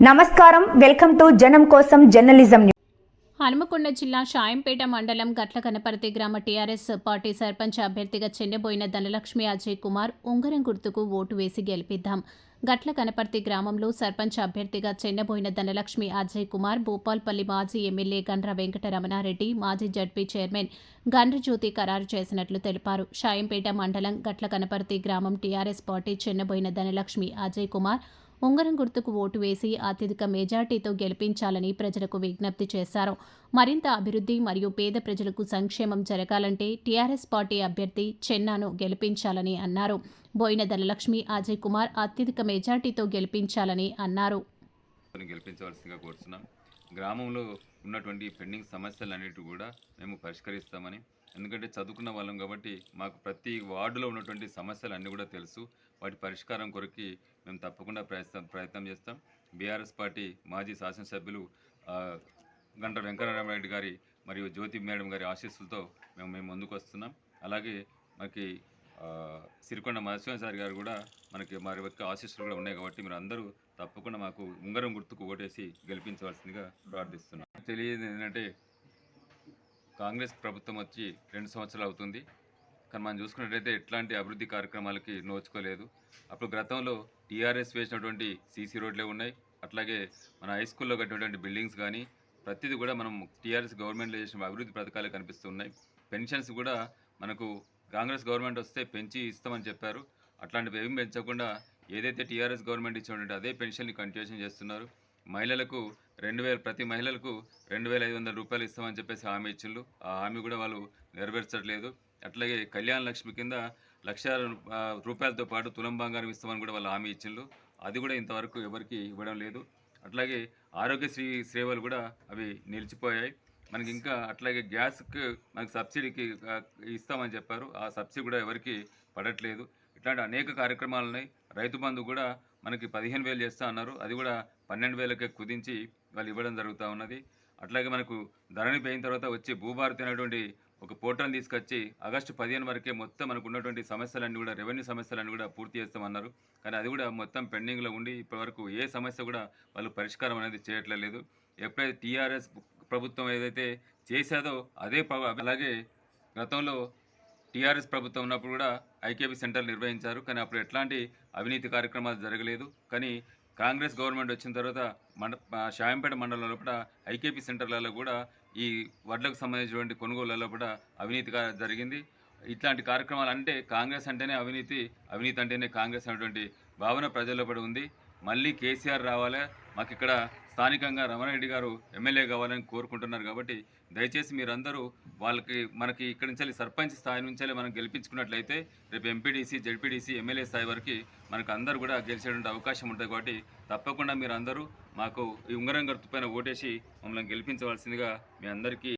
నమస్కారం welcome to జనం కోసం జర్నలిజం న్యూస్. హనుమకొండ జిల్లా షాయంపేట మండలం గట్ల కనపర్తి గ్రామ టీఆర్ఎస్ పార్టీ సర్పంచ్ అభ్యర్థిగా చెన్నబోయిన ధనలక్ష్మి అజయ్ కుమార్ ఉంగరం గుర్తుకు ఓటు వేసి గెలిపిద్దాం గట్ల కనపర్తి గ్రామంలో సర్పంచ్ అభ్యర్థిగా చెన్నబోయిన ధనలక్ష్మి అజయ్ కుమార్ భూపాల్పల్లి మాజీ ఎమ్మెల్యే గండ్ర వెంకటరమణారెడ్డి మాజీ జడ్పీ చైర్మన్ గండ్రజ్యోతి ఖరారు చేసినట్లు తెలిపారు షాయంపేట మండలం గట్ల కనపర్తి గ్రామం టీఆర్ఎస్ పార్టీ చెన్నబోయిన ధనలక్ష్మి అజయ్ కుమార్ ఉంగరం గుర్తుకు ఓటు వేసి అత్యధిక మెజార్టీతో గెలిపించాలని ప్రజలకు విజ్ఞప్తి చేశారు. మరింత అభివృద్ధి మరియు పేద ప్రజలకు సంక్షేమం జరగాలంటే టీఆర్ఎస్ పార్టీ అభ్యర్థి చెన్నాను గెలిపించాలని అన్నారు. బోయిన ధనలక్ష్మి అజయ్ కుమార్ అత్యధిక మెజార్టీతో గెలిపించాలని అన్నారు. గెలిపించవలసిందిగా కోరుతున్నాం గ్రామంలో ఉన్నటువంటి పెండింగ్ సమస్యలు అనేటివి కూడా మేము పరిష్కరిస్తామని. ఎందుకంటే చదువుకున్న వాళ్ళం కాబట్టి మాకు ప్రతి వార్డులో ఉన్నటువంటి సమస్యలు అన్నీ కూడా తెలుసు. వాటి పరిష్కారం కొరకు మేము తప్పకుండా ప్రయత్నం ప్రయత్నం చేస్తాం. బీఆర్ఎస్ పార్టీ మాజీ శాసనసభ్యులు గంట వెంకటరామరెడ్డి గారి మరియు జ్యోతి మేడం గారి ఆశీస్సులతో మేము మేము ముందుకు వస్తున్నాం. అలాగే మనకి సిరికొండ మధుసూదన్ గారు కూడా మనకి మరి యొక్క ఆశీస్సులు కూడా ఉన్నాయి కాబట్టి మీరు అందరూ తప్పకుండా మాకు ఉంగరం గుర్తుకు ఓటేసి గెలిపించవలసిందిగా ప్రార్థిస్తున్నాం. తెలియదు ఏంటంటే కాంగ్రెస్ ప్రభుత్వం వచ్చి రెండు సంవత్సరాలు అవుతుంది. కానీ మనం చూసుకున్నట్టయితే ఎట్లాంటి అభివృద్ధి కార్యక్రమాలకి నోచుకోలేదు. అప్పుడు గతంలో టీఆర్ఎస్ వేసినటువంటి సీసీ రోడ్లే ఉన్నాయి. అట్లాగే మన హై స్కూల్లో కట్టినటువంటి బిల్డింగ్స్ కానీ ప్రతిదీ కూడా మనం టీఆర్ఎస్ గవర్నమెంట్లో చేసిన అభివృద్ధి పథకాలు కనిపిస్తున్నాయి. పెన్షన్స్ కూడా మనకు కాంగ్రెస్ గవర్నమెంట్ వస్తే పెంచి ఇస్తామని చెప్పారు. అట్లాంటివి ఏమి పెంచకుండా ఏదైతే టీఆర్ఎస్ గవర్నమెంట్ ఇచ్చినటువంటి అదే పెన్షన్ని కంటిన్యూషన్ చేస్తున్నారు. మహిళలకు రెండు వేల ప్రతి మహిళలకు రెండు వేల ఐదు వందల రూపాయలు ఇస్తామని చెప్పేసి హామీ ఇచ్చిండ్రు. ఆ హామీ కూడా వాళ్ళు నెరవేర్చట్లేదు. అట్లాగే కళ్యాణ లక్ష్మి కింద లక్ష రూపాయలతో పాటు తులం బంగారం ఇస్తామని కూడా వాళ్ళు హామీ ఇచ్చిండ్రు. అది కూడా ఇంతవరకు ఎవరికి ఇవ్వడం లేదు. అట్లాగే ఆరోగ్యశ్రీ సేవలు కూడా అవి నిలిచిపోయాయి. మనకి ఇంకా అట్లాగే గ్యాస్కి మనకి సబ్సిడీకి ఇస్తామని చెప్పారు. ఆ సబ్సిడీ కూడా ఎవరికి పడట్లేదు. ఇట్లాంటి అనేక కార్యక్రమాలు ఉన్నాయి. రైతు బంధు కూడా మనకి పదిహేను వేలు చేస్తా అన్నారు. అది కూడా పన్నెండు వేలకే కుదించి వాళ్ళు ఇవ్వడం జరుగుతూ ఉన్నది. అట్లాగే మనకు ధరణి పోయిన తర్వాత వచ్చి భూభారతి అనేటువంటి ఒక పోర్టల్ని తీసుకొచ్చి ఆగస్టు పదిహేను వరకే మొత్తం మనకు ఉన్నటువంటి సమస్యలన్నీ కూడా రెవెన్యూ సమస్యలన్నీ కూడా పూర్తి చేస్తామన్నారు. కానీ అది కూడా మొత్తం పెండింగ్లో ఉండి ఇప్పటివరకు ఏ సమస్య కూడా వాళ్ళు పరిష్కారం అనేది చేయట్లేదు. ఎప్పుడైతే టీఆర్ఎస్ ప్రభుత్వం ఏదైతే చేశాదో అదే అలాగే గతంలో టీఆర్ఎస్ ప్రభుత్వం ఉన్నప్పుడు కూడా ఐకేపీ సెంటర్ నిర్వహించారు. కానీ అప్పుడు ఎట్లాంటి అవినీతి కార్యక్రమాలు జరగలేదు. కానీ కాంగ్రెస్ గవర్నమెంట్ వచ్చిన తర్వాత మండ షాయంపేట మండలంలో కూడా ఐకేపీ సెంటర్లలో కూడా ఈ వడ్లకు సంబంధించినటువంటి కొనుగోళ్ళలో కూడా అవినీతి జరిగింది. ఇట్లాంటి కార్యక్రమాలు అంటే కాంగ్రెస్ అంటేనే అవినీతి అవినీతి అంటేనే కాంగ్రెస్ అనేటువంటి భావన ప్రజల్లో కూడా ఉంది. మళ్ళీ కేసీఆర్ రావాలి? మాకు ఇక్కడ స్థానికంగా రమణారెడ్డి గారు ఎమ్మెల్యే కావాలని కోరుకుంటున్నారు కాబట్టి దయచేసి మీరందరూ వాళ్ళకి మనకి ఇక్కడి నుంచి సర్పంచ్ స్థాయి నుంచే మనం గెలిపించుకున్నట్లయితే రేపు ఎంపీడీసీ జడ్పీడీసీ ఎమ్మెల్యే స్థాయి వరకు మనకు అందరూ కూడా గెలిచేటువంటి అవకాశం ఉంటుంది కాబట్టి తప్పకుండా మీరు మాకు ఈ ఉంగరం గర్తుపైన ఓటేసి మమ్మల్ని గెలిపించవలసిందిగా మీ అందరికీ